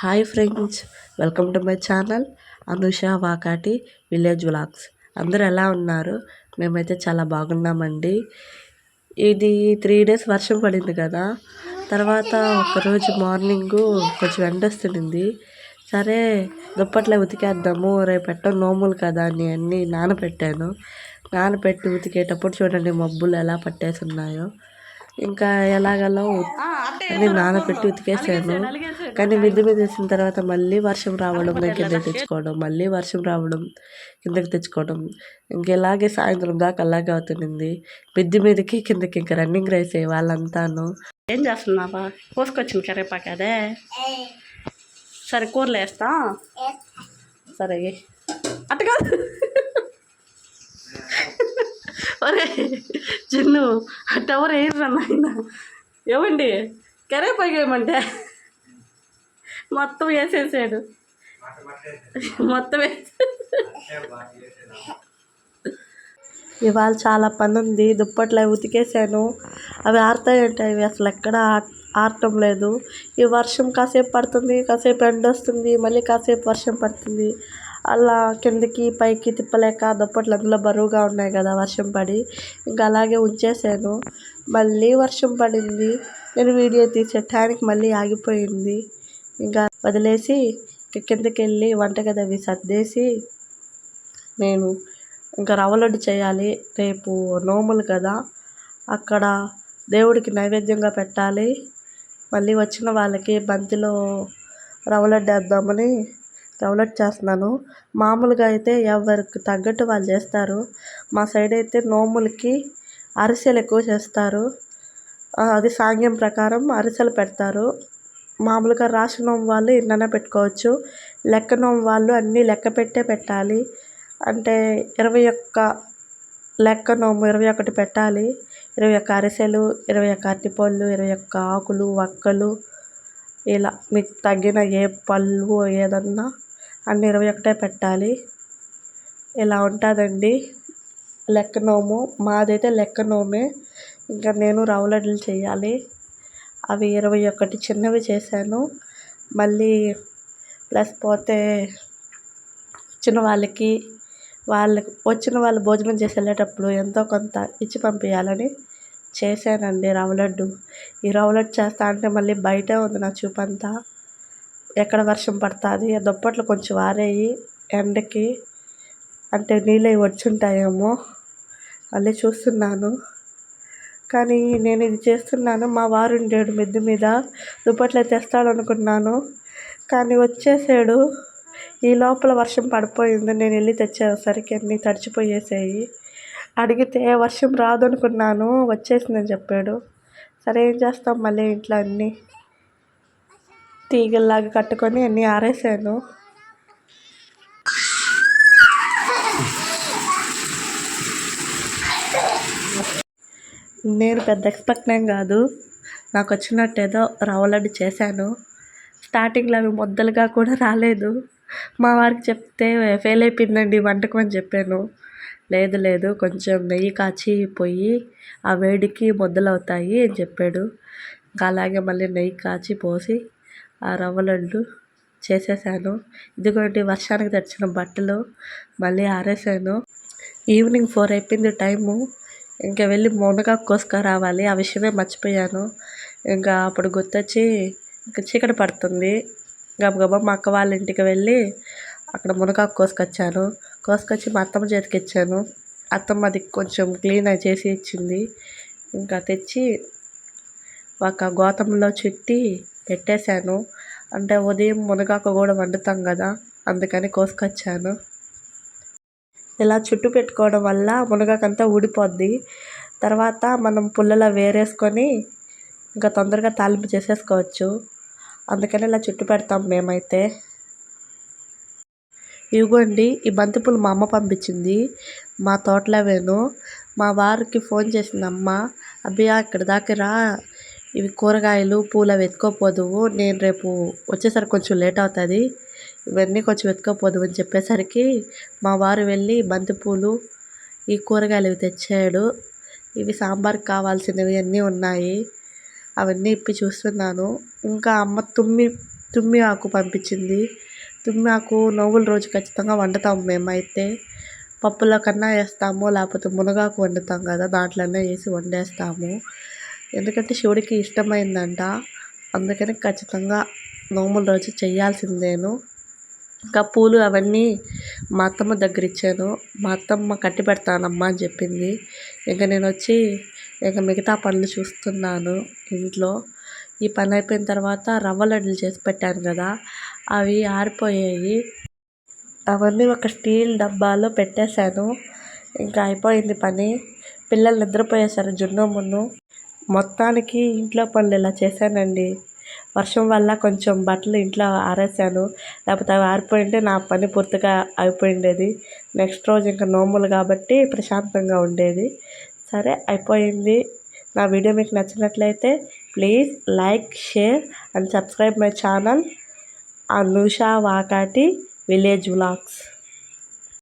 Hi friends welcome to my channel Anusha Vakati village vlogs. అందరూ ఎలా ఉన్నారు? మేమైతే చాలా బాగున్నామండి. ఇది త్రీ డేస్ వర్షం పడింది కదా. తర్వాత ఒకరోజు మార్నింగ్ కొంచెం ఎండ వస్తుంది సరే దుప్పట్లో ఉతికేద్దాము రేపెట్టో నోములు కదా అని అన్నీ నానబెట్టాను నానబెట్టి ఉతికేటప్పుడు చూడండి మబ్బులు ఎలా పట్టేసి ఉన్నాయో ఇంకా ఎలాగలో అన్ని నానబెట్టి ఉతికేసాను కానీ మిద్ది మీద వేసిన తర్వాత మళ్ళీ వర్షం రావడం నేను కిందకి తెచ్చుకోవడం మళ్ళీ వర్షం రావడం కిందకి తెచ్చుకోవడం. ఇంకెలాగే సాయంత్రం దాకా అలాగే అవుతుంది మిద్ది మీదకి కిందకి ఇంకా రన్నింగ్ రేస్ వాళ్ళంతాను. ఏం చేస్తున్నావా? కోసుకొచ్చిన కరేపాకు అదే? సరే కూరలు వేస్తా. సరే. అట్ట కాదు. ఒరే చిన్ను ఆ టవర్ వేయరు నాయన? ఏమండి కరేపాకు వేయమంటే మొత్తం వేసేసాడు. మొత్తం ఇవాళ చాలా పని ఉంది. దుప్పట్లు అవి ఉతికేసాను. అవి ఆరుతాయంటే అవి అసలు ఎక్కడ ఆడటం ఆరటం లేదు. ఈ వర్షం కాసేపు పడుతుంది కాసేపు ఎండ వస్తుంది మళ్ళీ కాసేపు వర్షం పడుతుంది. అలా కిందకి పైకి తిప్పలేక దుప్పట్లు అందులో బరువుగా ఉన్నాయి కదా వర్షం పడి. ఇంకా అలాగే ఉంచేసాను మళ్ళీ వర్షం పడింది. నేను వీడియో తీసే టైంకి మళ్ళీ ఆగిపోయింది. ఇంకా వదిలేసి కిందకి వెళ్ళి వంటగది అవి సర్దేసి నేను ఇంకా రవ్వలడ్డు చేయాలి. రేపు నోములు కదా. అక్కడ దేవుడికి నైవేద్యంగా పెట్టాలి. మళ్ళీ వచ్చిన వాళ్ళకి బంతిలో రవ్వలడ్డు వేద్దామని డెవలప్ చేస్తున్నాను. మామూలుగా అయితే ఎవరికి తగ్గట్టు వాళ్ళు చేస్తారు. మా సైడ్ అయితే నోములకి అరిసెలు ఎక్కువ చేస్తారు. అది సాంగ్యం ప్రకారం అరిసెలు పెడతారు. మామూలుగా రాసిన నోము వాళ్ళు ఎన్నైనా పెట్టుకోవచ్చు. లెక్క నోము వాళ్ళు అన్నీ లెక్క పెట్టే పెట్టాలి. అంటే ఇరవై ఒక్క లెక్క నోము ఇరవై ఒకటి పెట్టాలి. ఇరవై ఒక్క అరిసెలు ఇరవై ఒక్క అరటిపళ్ళు ఇరవై ఒక్క ఆకులు వక్కలు ఇలా మీకు తగ్గిన ఏ పళ్ళు ఏదన్నా అన్ని ఇరవై ఒకటే పెట్టాలి. ఇలా ఉంటుందండి. లెక్క నోము మాదైతే లెక్కనోమే. ఇంకా నేను రవ్వలడ్లు చేయాలి. అవి ఇరవై ఒకటి చిన్నవి చేశాను. మళ్ళీ ప్లస్ పోతే వచ్చిన వాళ్ళకి వాళ్ళకి వచ్చిన వాళ్ళు భోజనం చేసి వెళ్ళేటప్పుడు ఎంతో కొంత ఇచ్చి పంపించాలని చేశానండి రవ్వ లడ్డు ఈ రవ్వ లడ్డు చేస్తా అంటే మళ్ళీ బయటే ఉంది నా చూపంతా. ఎక్కడ వర్షం పడుతుంది ఆ దుప్పట్లు కొంచెం ఆరేయి ఎండకి అంటే నీళ్ళు వచ్చుంటాయేమో మళ్ళీ చూస్తున్నాను. కానీ నేను ఇది చేస్తున్నాను మా వారు ఉండేడు మిద్దె మీద దుప్పట్లు తెస్తాడు అనుకున్నాను కానీ వచ్చేసాడు ఈ లోపల వర్షం పడిపోయింది నేను వెళ్ళి తెచ్చేసరికి అన్నీ తడిచిపోయేసాయి. అడిగితే వర్షం రాదు అనుకున్నాను వచ్చేసిందని చెప్పాడు. సరే ఏం చేస్తాం మళ్ళీ ఇంట్లో అన్నీ? తీగల్లాగా కట్టుకొని అన్నీ ఆరేసాను. నేను పెద్ద ఎక్స్పర్ట్ ఏం కాదు. నాకు వచ్చినట్టు ఏదో రవ్వ చేశాను. స్టార్టింగ్లో అవి ముద్దలుగా కూడా రాలేదు. మా వారికి చెప్తే ఫెయిల్ అయిపోయిందండి వంటకం అని చెప్పాను. లేదు లేదు కొంచెం నెయ్యి కాచి పోయి ఆ వేడికి ముద్దలు అని చెప్పాడు. ఇంకా అలాగే మళ్ళీ నెయ్యి కాచి పోసి ఆ రవ్వ లడ్డు చేసేసాను. ఇదిగోండి వర్షానికి తెచ్చిన బట్టలు మళ్ళీ ఆరేసాను. ఈవినింగ్ ఫోర్ అయిపోయింది టైము. ఇంకా వెళ్ళి మునగాకు కోసుకురావాలి ఆ విషయమే మర్చిపోయాను. ఇంకా అప్పుడు గుర్తొచ్చి ఇంకా చీకటి పడుతుంది. గబగబా మా అక్క వాళ్ళ ఇంటికి వెళ్ళి అక్కడ మునగాకు కోసుకొచ్చాను. కోసుకొచ్చి మా అత్తమ్మ చేతికి ఇచ్చాను. అత్తమ్మ అది కొంచెం క్లీన్ అయి చేసి ఇచ్చింది. ఇంకా తెచ్చి ఒక గోతంలో చుట్టి పెట్టేశాను. అంటే ఉదయం మునగాకు కూడా వండుతాం కదా అందుకని కోసుకొచ్చాను. ఇలా చుట్టు పెట్టుకోవడం వల్ల మునగాకంతా ఊడిపోద్ది. తర్వాత మనం పుల్లలో వేరేసుకొని ఇంకా తొందరగా తాలింపు చేసేసుకోవచ్చు. అందుకని ఇలా చుట్టు పెడతాం మేమైతే. ఇదిగోండి ఈ బంతిపూలు మా అమ్మ పంపించింది. మా తోటలో వేను మా వారికి ఫోన్ చేసింది అమ్మ అబ్బియా ఇక్కడ దాకా రా ఇవి కూరగాయలు పూలు అవి నేను రేపు వచ్చేసరికి కొంచెం లేట్ అవుతుంది. ఇవన్నీ కొంచెం ఎత్తుకోపోదు అని చెప్పేసరికి మా వారు వెళ్ళి బంతిపూలు ఈ కూరగాయలు ఇవి తెచ్చాడు. ఇవి సాంబార్కి కావాల్సినవి అన్నీ ఉన్నాయి. అవన్నీ ఇప్పి చూస్తున్నాను. ఇంకా అమ్మ తుమ్మి తుమ్మి ఆకు పంపించింది. తుమ్మి ఆకు నవ్వుల రోజు ఖచ్చితంగా వండుతాము మేమైతే. పప్పులో కన్నా వేస్తాము లేకపోతే మునగాకు వండుతాం కదా దాంట్లోనే వేసి వండేస్తాము. ఎందుకంటే శివుడికి ఇష్టమైందంట. అందుకని ఖచ్చితంగా నోముల రోజు చేయాల్సిందేను. ఇంకా పూలు అవన్నీ మా అత్తమ్మ దగ్గర ఇచ్చాను మా అత్తమ్మ కట్టి పెడతానమ్మా అని చెప్పింది. ఇంకా నేను వచ్చి ఇంకా మిగతా పనులు చూస్తున్నాను ఇంట్లో. ఈ పని అయిపోయిన తర్వాత రవ్వ లడ్లు చేసి పెట్టాను కదా అవి ఆరిపోయాయి. అవన్నీ ఒక స్టీల్ డబ్బాలో పెట్టేశాను. ఇంకా అయిపోయింది పని. పిల్లలు నిద్రపోయేసారు జున్ను మున్ను మొత్తానికి ఇంట్లో పనులు ఇలా చేశానండి. వర్షం వల్ల కొంచెం బట్టలు ఇంట్లో ఆరేసాను లేకపోతే అవి ఆరిపోయింటే నా పని పూర్తిగా అయిపోయిండేది. నెక్స్ట్ రోజు ఇంకా నోములు కాబట్టి ప్రశాంతంగా ఉండేది. సరే అయిపోయింది. నా వీడియో మీకు నచ్చినట్లయితే please like share and subscribe my channel Anusha Vakati village vlogs.